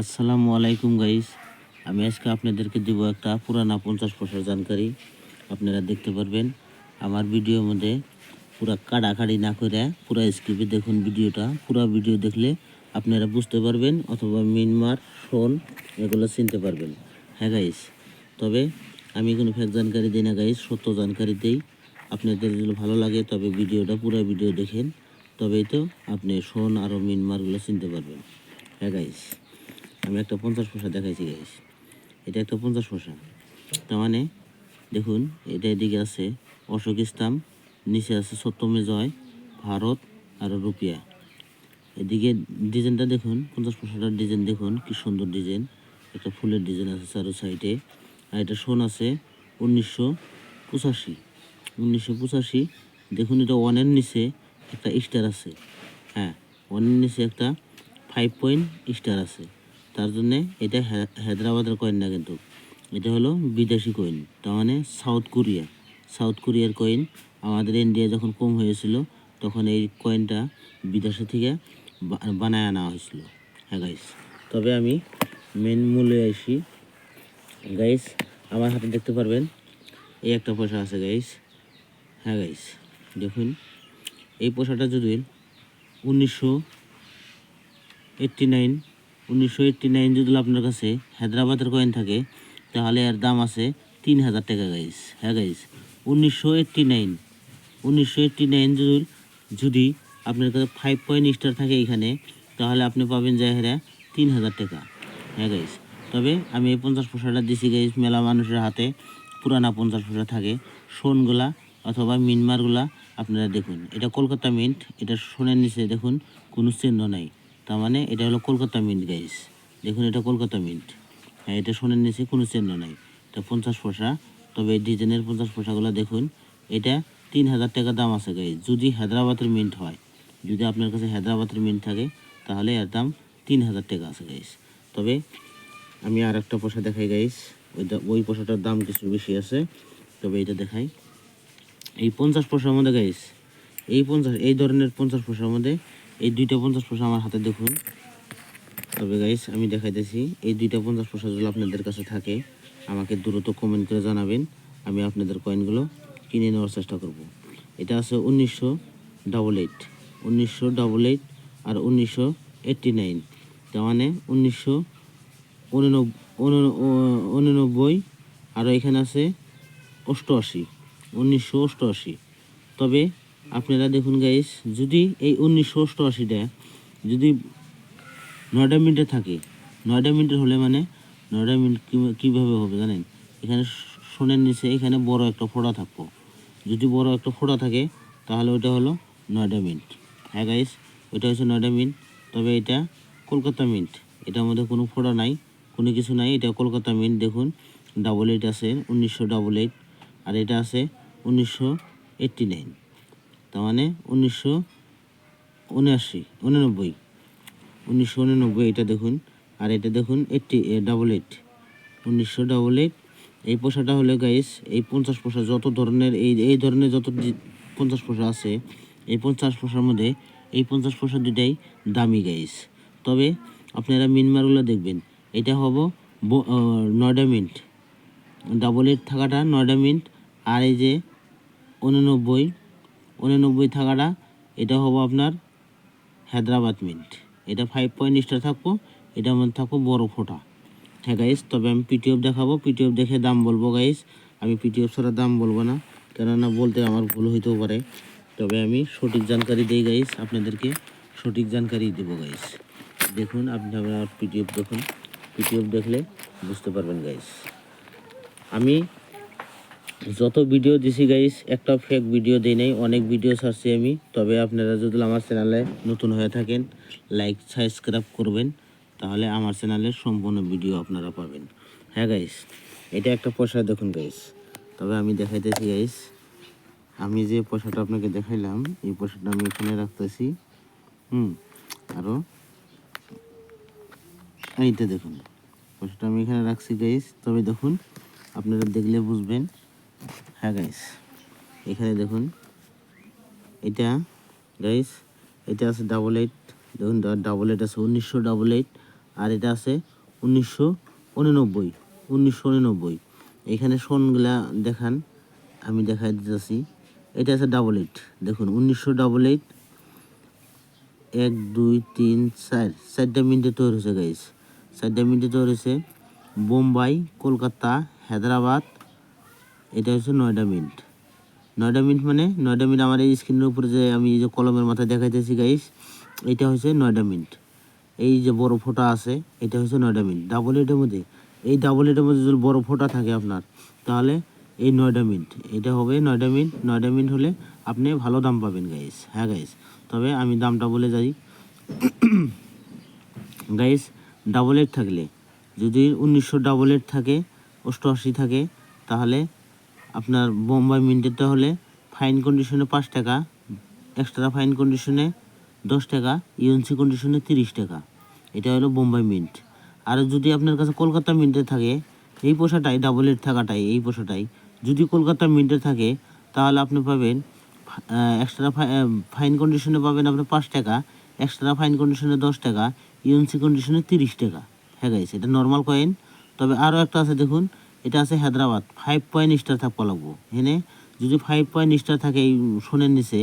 আসসালামু আলাইকুম গাইস। আমি আজকে আপনাদেরকে দেবো একটা পুরানা পঞ্চাশ পয়সার জানকারি। আপনারা দেখতে পারবেন। আমার ভিডিওর মধ্যে পুরা কাড়াকাড়ি না করে পুরা স্ক্রিপে দেখুন ভিডিওটা। পুরা ভিডিও দেখলে আপনারা বুঝতে পারবেন অথবা মিনমার শোন, এগুলো চিনতে পারবেন। হ্যাঁ গাইস, তবে আমি কোনো ফেক জানকারি দিই না গাইস, সত্য জানকারি দিই। আপনাদের যদি ভালো লাগে তবে ভিডিওটা, পুরো ভিডিও দেখেন। তবেই তো আপনি শোন আরও মিনমারগুলো চিনতে পারবেন। হ্যাঁ গাইস। আমি একটা পঞ্চাশ পয়সা দেখাইছি গাইস এটা একটা পঞ্চাশ পয়সা। তার মানে দেখুন, এটা এদিকে আছে অশোক ইসলাম নিচে আছে সত্যমে জয়, ভারত আর রুপিয়া। এদিকে ডিজাইনটা দেখুন, পঞ্চাশ পয়সাটার ডিজাইন দেখুন, কি সুন্দর ডিজাইন। একটা ফুলের ডিজাইন আছে চারো সাইডে। আর এটা শোন আছে উনিশশো পঁচাশি। উনিশশো পঁচাশি, দেখুন এটা ওয়ানের নিচে একটা স্টার আছে। হ্যাঁ ওয়ানের নিচে একটা ফাইভ পয়েন্ট স্টার আছে। তার জন্যে এটা হায়দ্রাবাদের কয়েন না কিন্তু। এটা হলো বিদেশি কয়েন তার মানে সাউথ কোরিয়া। সাউথ কোরিয়ার কয়েন আমাদের ইন্ডিয়া যখন কম হয়েছিল, তখন এই কয়েনটা বিদেশে থেকে বানায় আনা হয়েছিল। হ্যাঁ গাইস তবে আমি মেন মূল্যে আসি। গাইস আমার হাতে দেখতে পারবেন, এই একটা পয়সা আছে গাইস হ্যাঁ গাইস দেখুন, এই পয়সাটা যদি উনিশশো এইট্টি নাইন উনিশশো এইট্টি নাইন যদি আপনার কাছে হায়দ্রাবাদের কয়েন থাকে, তাহলে এর দাম আছে তিন হাজার টাকা গাইস হ্যাঁ গাইস উনিশশো এইট্টি নাইন উনিশশো এইট্টি নাইন যদি যদি আপনার কাছে ফাইভ পয়েন্ট স্টার থাকে এখানে, তাহলে আপনি পাবেন যে হেরা তিন হাজার টাকা। হ্যাঁ গাইস তবে আমি এই পঞ্চাশ পয়সাটা দিছি গাইস মেলা মানুষের হাতে। পুরানা পঞ্চাশ পয়সা থাকে। সোনগুলা অথবা মিনমারগুলা আপনারা দেখুন। এটা কলকাতা মিন্ট এটা সোনের নিচে দেখুন, কোনো চিহ্ন নাই। তার মানে এটা হলো কলকাতা মিন্ট গাইস দেখুন এটা কলকাতা মিন্ট। হ্যাঁ এটা সোনের নিচে কোনো চিহ্ন নাই। এটা পঞ্চাশ পয়সা। তবে এই ডিজাইনের পঞ্চাশ পয়সাগুলো দেখুন, এটা তিন হাজার টাকা দাম আছে গাইস যদি হায়দ্রাবাদের মিন্ট হয়, যদি আপনার কাছে হায়দ্রাবাদের মিন্ট থাকে, তাহলে এর দাম তিন হাজার টাকা আছে গাইস তবে আমি আর একটা পয়সা দেখাই গাইস ওই ওই পয়সাটার দাম কিছু বেশি আছে। তবে এটা দেখাই। এই পঞ্চাশ পয়সার মধ্যে গাইস এই পঞ্চাশ, এই ধরনের পঞ্চাশ পয়সার মধ্যে এই দুইটা পঞ্চাশ পয়সা আমার হাতে দেখুন। তবে গাইস আমি দেখাইতেছি, এই দুইটা পঞ্চাশ পয়সা যদি আপনাদের কাছে থাকে, আমাকে দ্রুত কমেন্ট করে জানাবেন, আমি আপনাদের কয়েনগুলো কিনে নেওয়ার চেষ্টা করব। এটা আছে উনিশশো ডাবল এইট উনিশশো ডাবল এইট আর উনিশশো এইট্টি নাইন তার মানে উনিশশো উননব্বই, আর এখানে আছে অষ্টআশি, উনিশশো অষ্টআশি। তবে আপনারা দেখুন গাইস যদি এই উনিশশো অষ্টআশিটা যদি নয়টা মিনিটে থাকে নয়টা মিনিটের হলে মানে নয়টা মিনিট কীভাবে হবে জানেন? এখানে সোনের নিচে, এখানে বড় একটা ফোড়া থাকব। যদি বড় একটা ফোড়া থাকে, তাহলে ওইটা হলো নয়টা মিনিট। হ্যাঁ গাইস ওইটা হচ্ছে নয়টা মিনিট, তবে এটা কলকাতা মিন্ট। এটার মধ্যে কোনো ফোড়া নাই, কোনো কিছু নাই, এটা কলকাতা মিন্ট, দেখুন। ডাবল এইট আছে, উনিশশো ডাবল এইট আর এটা আছে উনিশশো এইট্টি নাইন তার মানে উনিশশো উনআশি, উননব্বই। উনিশশো উননব্বই, এটা দেখুন। আর এটা দেখুন এইটটি ডাবল এইট উনিশশো ডাবল এইট এই পয়সাটা হলে গাইস এই পঞ্চাশ পয়সা যত ধরনের, এই এই ধরনের যত পঞ্চাশ পয়সা আছে, এই পঞ্চাশ পয়সার মধ্যে, এই পঞ্চাশ পয়সা দুটাই দামি গাইস তবে আপনারা মিনমারগুলো দেখবেন, এটা হব নয়ডা মিন্ট। ডাবল এইট থাকাটা নয়ডা মিন্ট। আর এই যে উননব্বই উননব্বই থাকাটা, এটা হব আপনার হায়দ্রাবাদ মিন্ট। এটা ফাইভ পয়েন্ট স্টার থাকব এটার মধ্যে থাকব বড় ফোটা। হ্যাঁ গাইস তবে আমি পিটিএফ দেখাবো। পিটিএফ দেখে দাম বলব গাইস আমি পিটিএফ ছাড়া দাম বলব না, কেননা বলতে আমার ভুল হইতেও পারে। তবে আমি সঠিক জানকারি দিই গাইস আপনাদেরকে সঠিক জানকারি দেবো গাইস দেখুন, আপনি আমার পিটিএফ দেখুন। পিটিএফ দেখলে বুঝতে পারবেন গাইস আমি যত ভিডিও দিছি গাইস একটা ফেক ভিডিও দিই নাই, অনেক ভিডিও ছাড়ছি আমি। তবে আপনারা যদি আমার চ্যানেলে নতুন হয়ে থাকেন লাইক সাবস্ক্রাইব করবেন, তাহলে আমার চ্যানেলের সম্পূর্ণ ভিডিও আপনারা পাবেন। হ্যাঁ গাইস এটা একটা পয়সা দেখুন গাইস তবে আমি দেখাইতেছি গাইস আমি যে পয়সাটা আপনাকে দেখাইলাম, এই পয়সাটা আমি এখানে রাখতেছি। হুম আরও এইটা দেখুন পয়সাটা আমি এখানে রাখছি গাইস তবে দেখুন, আপনারা দেখলে বুঝবেন হ্যাঁ গাইস এখানে দেখুন। এটা গাইস এটা আছে ডাবল এইট দেখুন ডাবল এইট আছে উনিশশো ডাবল এইট আর এটা আছে উনিশশো উননব্বই। উনিশশো উননব্বই। এখানে সোনগুলা দেখান, আমি দেখাই দিতেছি। এটা আছে ডাবল এইট দেখুন, উনিশশো ডাবল এইট এক, দুই, তিন, চার। চারটা মিনিটে তৈরি হয়েছে গাইস চারটা মিনিটে তৈরি হয়েছে বোম্বাই, কলকাতা, হায়দ্রাবাদ এটা হচ্ছে নয়ডা মিন্ট। নয়ডা মিন্ট মানে নয়ডা মিনিট আমার এই স্ক্রিনের উপরে যে আমি এই যে কলমের মাথায় দেখাইতেছি গাইস এটা হচ্ছে নয়ডা মিন্ট। এই যে বড় ফোঁটা আছে, এটা হচ্ছে নয়ডা মিন্ট। ডাবল এইটের মধ্যে, এই ডাবল এইটের মধ্যে যদি বড় ফোঁটা থাকে আপনার, তাহলে এই নয়ডা মিন্ট, এটা হবে নয়ডা মিনিট। নয়ডা মিন্ট হলে আপনি ভালো দাম পাবেন গাইস হ্যাঁ গাইস তবে আমি দামটা বলে যাই। গাইস ডাবল এইট থাকলে যদি উনিশশো ডাবল এইট থাকে, অষ্টআশি থাকে, তাহলে আপনার বোম্বাই মিন্টেরটা হলে ফাইন কন্ডিশনে পাঁচ টাকা এক্সট্রা ফাইন কন্ডিশনে দশ টাকা ইউএনসি কন্ডিশনে তিরিশ টাকা। এটা হলো বোম্বাই মিন্ট। আর যদি আপনার কাছে কলকাতা মিন্টে থাকে, এই পোষাটাই ডাবল এইট থাকাটাই, এই পোষাটাই যদি কলকাতা মিন্টে থাকে, তাহলে আপনি পাবেন এক্সট্রা ফাইন কন্ডিশনে পাবেন আপনি পাঁচ টাকা এক্সট্রা ফাইন কন্ডিশনে দশ টাকা ইউএনসি কন্ডিশনে তিরিশ টাকা। হ্যাঁ গাইস এটা নর্মাল কয়েন তবে আরও একটা আছে দেখুন এটা আছে হায়দ্রাবাদ। ফাইভ পয়েন্ট স্টার থাকবা লাগবো এখানে যদি ফাইভ পয়েন্ট স্টার থাকে এই সোনের নিচে,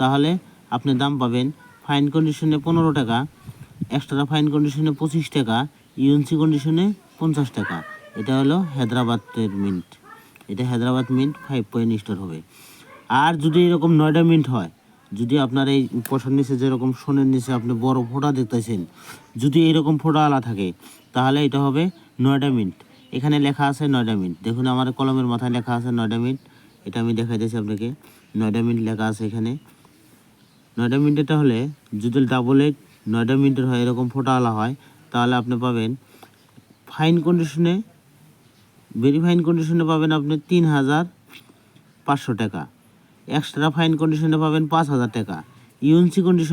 তাহলে আপনি দাম পাবেন ফাইন কন্ডিশনে পনেরো টাকা এক্সট্রা ফাইন কন্ডিশনে পঁচিশ টাকা ইউএনসি কন্ডিশনে পঞ্চাশ টাকা। এটা হলো হায়দ্রাবাদের মিন্ট এটা Hyderabad mint five point star হবে। আর যদি এরকম নয়ডা মিন্ট হয়, যদি আপনার এই পশার নিচে যেরকম সোনের নিচে আপনি বড় ফোঁটা দেখতেছেন, যদি এরকম ফোঁটা আলা থাকে, তাহলে এটা হবে নয়ডা মিন্ট এখানে লেখা আছে নয়ডা মিন্ট। দেখুন আমার কলমের মাথায় লেখা আছে নয়ডা মিন্ট। এটা আমি দেখাই দিয়েছি আপনাকে। নয়ডা মিন্ট লেখা আছে এখানে। নয়ডা মিনিটেরটা হলে যদি ডাবল এইট নয়ডা মিনিটের হয়, এরকম ফোটাওয়ালা হয়, তাহলে আপনি পাবেন ফাইন কন্ডিশনে ভেরি ফাইন কন্ডিশনে পাবেন আপনি তিন হাজার পাঁচশো টাকা। এক্সট্রা ফাইন কন্ডিশনে পাবেন পাঁচ হাজার টাকা। UNC condition